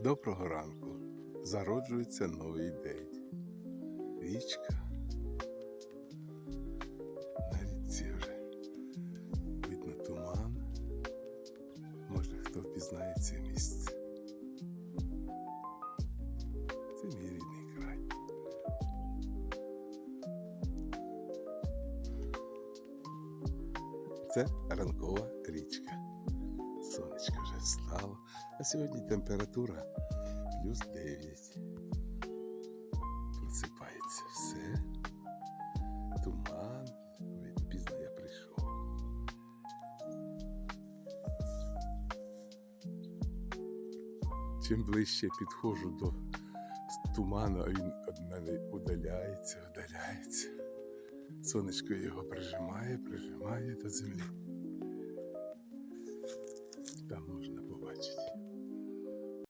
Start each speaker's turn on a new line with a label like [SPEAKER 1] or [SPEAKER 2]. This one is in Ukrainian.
[SPEAKER 1] Доброго ранку. Зароджується новий день. Річка. На річці вже видно туман. Може хто впізнає це місце. Це мій рідний край. Це ранкова річка. Сонечко вже встало, а сьогодні температура плюс 9. Просипається все. Туман. Пізно я прийшов. Чим ближче підходжу до туману, він від мене удаляється, удаляється. Сонечко його прижимає, прижимає до землі.